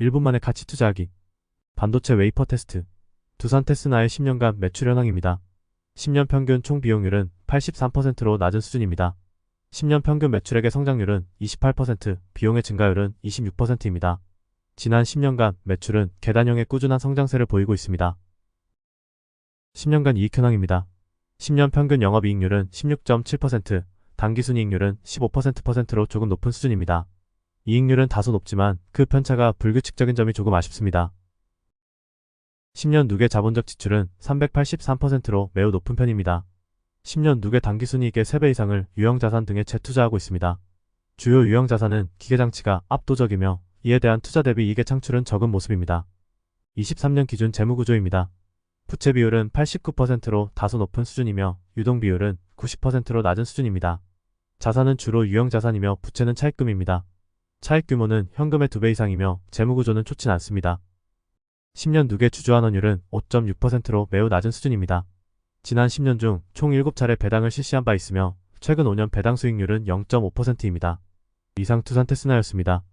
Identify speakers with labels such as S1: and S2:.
S1: 1분 만에 가치 투자하기. 반도체 웨이퍼 테스트. 두산 테스나의 10년간 매출 현황입니다. 10년 평균 총 비용률은 83%로 낮은 수준입니다. 10년 평균 매출액의 성장률은 28%, 비용의 증가율은 26%입니다. 지난 10년간 매출은 계단형의 꾸준한 성장세를 보이고 있습니다. 10년간 이익 현황입니다. 10년 평균 영업이익률은 16.7%, 당기순이익률은 15%%로 조금 높은 수준입니다. 이익률은 다소 높지만 그 편차가 불규칙적인 점이 조금 아쉽습니다. 10년 누계 자본적 지출은 383%로 매우 높은 편입니다. 10년 누계 당기순이익의 3배 이상을 유형자산 등에 재투자하고 있습니다. 주요 유형자산은 기계장치가 압도적이며 이에 대한 투자 대비 이익의 창출은 적은 모습입니다. 23년 기준 재무구조입니다. 부채 비율은 89%로 다소 높은 수준이며 유동 비율은 90%로 낮은 수준입니다. 자산은 주로 유형자산이며 부채는 차입금입니다. 차입 규모는 현금의 2배 이상이며 재무구조는 좋진 않습니다. 10년 누계 주주환원율은 5.6%로 매우 낮은 수준입니다. 지난 10년 중 총 7차례 배당을 실시한 바 있으며 최근 5년 배당 수익률은 0.5%입니다. 이상 투산 테스나였습니다.